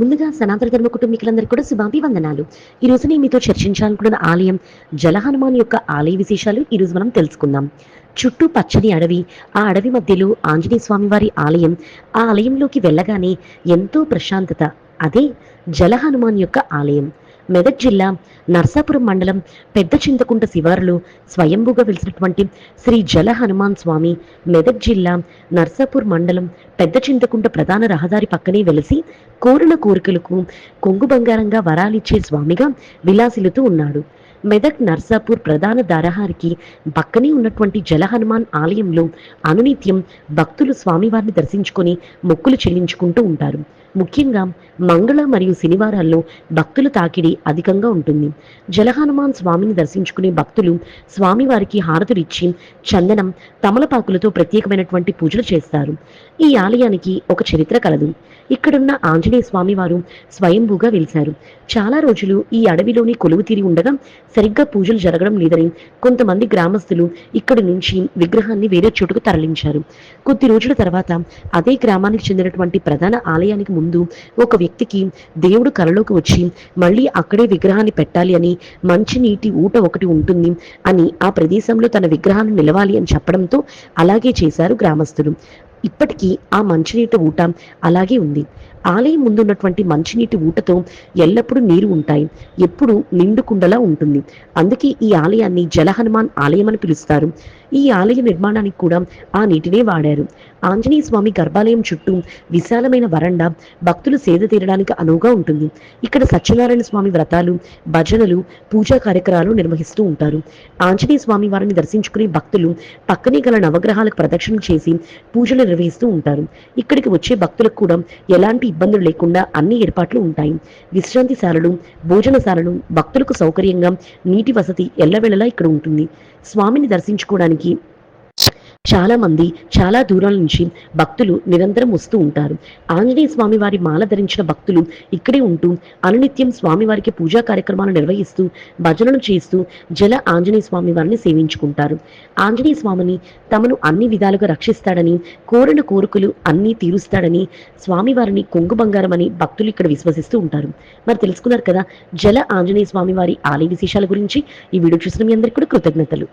ముందుగా సనాతన ధర్మ కుటుంబీకులందరికీ కూడా శుభాభివందనాలు. ఈ రోజు నేను మీతో చర్చించాలనుకున్న ఆలయం జల హనుమాన్ యొక్క ఆలయ విశేషాలు ఈ రోజు మనం తెలుసుకుందాం. చుట్టూ పచ్చని అడవి ఆ అడవి మధ్యలో ఆంజనేయ స్వామి వారి ఆలయం ఆ ఆలయంలోకి వెళ్ళగానే ఎంతో ప్రశాంతత. అదే జలహనుమాన్ యొక్క ఆలయం. మెదక్ జిల్లా నర్సాపురం మండలం పెద్ద చింతకుంట శివారులు స్వయంభూగా వెలిసినటువంటి శ్రీ జల హనుమాన్ స్వామి మెదక్ జిల్లా నర్సాపూర్ మండలం పెద్ద చింతకుంట ప్రధాన రహదారి పక్కనే వెలిసి కోరిన కోరికలకు కొంగు బంగారంగా వరాలిచ్చే స్వామిగా విలాసిలుతూ ఉన్నాడు. మెదక్ నర్సాపూర్ ప్రధాన దారహారికి పక్కనే ఉన్నటువంటి జల హనుమాన్ ఆలయంలో అనునిత్యం భక్తులు స్వామివారిని దర్శించుకొని మొక్కులు చెల్లించుకుంటూ ఉంటారు. ముఖ్యంగా మంగళ మరియు శనివారాల్లో భక్తుల తాకిడి అధికంగా ఉంటుంది. జలహనుమాన్ స్వామిని దర్శించుకునే భక్తులు స్వామివారికి హారతులు ఇచ్చి చందనం తమలపాకులతో ప్రత్యేకమైనటువంటి పూజలు చేస్తారు. ఈ ఆలయానికి ఒక చరిత్ర కలదు. ఇక్కడున్న ఆంజనేయ స్వామి వారు స్వయంభూగా వెలిశారు. చాలా రోజులు ఈ అడవిలోని కొలువు తీరి ఉండగా సరిగ్గా పూజలు జరగడం లేదని కొంతమంది గ్రామస్తులు ఇక్కడి నుంచి విగ్రహాన్ని వేరే చోటుకు తరలించారు. కొద్ది రోజుల తర్వాత అదే గ్రామానికి చెందినటువంటి ప్రధాన ఆలయానికి ముందు ఒక వ్యక్తికి దేవుడు కలలోకి వచ్చి మళ్ళీ అక్కడే విగ్రహాన్ని పెట్టాలి అని మంచి నీటి ఊట ఒకటి ఉంటుంది అని ఆ ప్రదేశంలో తన విగ్రహాన్ని నిలవాలి అని చెప్పడంతో అలాగే చేశారు గ్రామస్తులు. ఇప్పటికీ ఆ మంచినీటి ఊట అలాగే ఉంది. ఆలయం ముందున్నటువంటి మంచినీటి ఊటతో ఎల్లప్పుడూ నీరు ఉంటాయి. ఎప్పుడు నిండు కుండలా ఉంటుంది. అందుకే ఈ ఆలయాన్ని జలహనుమాన్ ఆలయం అని పిలుస్తారు. ఈ ఆలయ నిర్మాణానికి కూడా ఆ నీటినే వాడారు. ఆంజనేయ స్వామి గర్భాలయం చుట్టూ విశాలమైన వరండా భక్తులు సేద తీరడానికి అనువుగా ఉంటుంది. ఇక్కడ సత్యనారాయణ స్వామి వ్రతాలు భజనలు పూజా కార్యక్రమాలు నిర్వహిస్తూ ఉంటారు. ఆంజనేయ స్వామి వారిని దర్శించుకునే భక్తులు పక్కనే గల నవగ్రహాలకు ప్రదక్షిణ చేసి పూజలు నిర్వహిస్తూ ఉంటారు. ఇక్కడికి వచ్చే భక్తులకు కూడా ఎలాంటి ఇబ్బందులు లేకుండా అన్ని ఏర్పాట్లు ఉంటాయి. విశ్రాంతిశాలలు భోజనశాలలు భక్తులకు సౌకర్యంగా నీటి వసతి ఎల్లవేళలా ఇక్కడ ఉంటుంది. స్వామిని దర్శించుకోవడానికి చాలా మంది చాలా దూరాల నుంచి భక్తులు నిరంతరం వస్తూ ఉంటారు. ఆంజనేయ స్వామి వారి మాల ధరించిన భక్తులు ఇక్కడే ఉంటూ అనునిత్యం స్వామివారికి పూజా కార్యక్రమాలు నిర్వహిస్తూ భజనలు చేస్తూ జల ఆంజనేయ స్వామి వారిని సేవించుకుంటారు. ఆంజనేయ స్వామిని తమను అన్ని విధాలుగా రక్షిస్తాడని కోరిన కోరికలు అన్నీ తీరుస్తాడని స్వామివారిని కొంగు బంగారం అని భక్తులు ఇక్కడ విశ్వసిస్తూ ఉంటారు. మరి తెలుసుకున్నారు కదా జల ఆంజనేయ స్వామి వారి ఆలయ విశేషాల గురించి. ఈ వీడియో చూసిన మీ అందరికీ కూడా కృతజ్ఞతలు.